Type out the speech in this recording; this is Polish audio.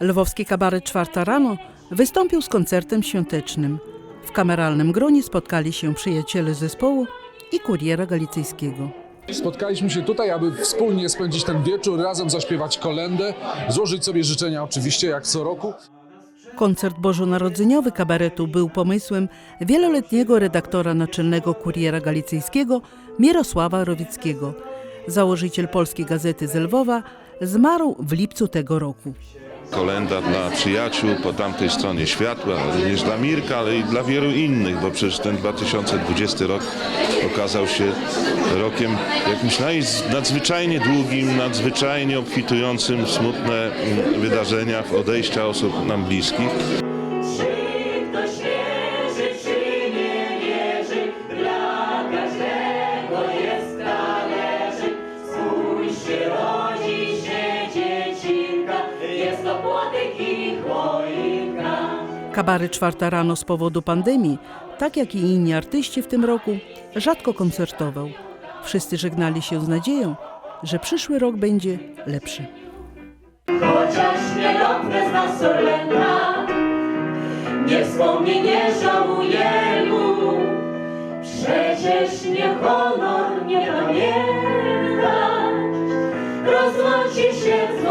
Lwowski kabaret Czwarta rano wystąpił z koncertem świątecznym. W kameralnym gronie spotkali się przyjaciele zespołu i kuriera galicyjskiego. Spotkaliśmy się tutaj, aby wspólnie spędzić ten wieczór, razem zaśpiewać kolędę, złożyć sobie życzenia oczywiście, jak co roku. Koncert bożonarodzeniowy kabaretu był pomysłem wieloletniego redaktora naczelnego kuriera galicyjskiego Mirosława Rowickiego. Założyciel Polskiej Gazety z Lwowa zmarł w lipcu tego roku. Kolenda dla przyjaciół po tamtej stronie światła, również dla Mirka, ale i dla wielu innych, bo przecież ten 2020 rok okazał się rokiem jakimś nadzwyczajnie długim, nadzwyczajnie obfitującym w smutne wydarzenia, w odejścia osób nam bliskich. Kabary czwarta rano z powodu pandemii, tak jak i inni artyści w tym roku, rzadko koncertował. Wszyscy żegnali się z nadzieją, że przyszły rok będzie lepszy. Chociaż nie nielotne z nas Orlena, nie wspomnie, nie żałuje mu. Przecież nie honor, nie pamiętasz, rozłączy się z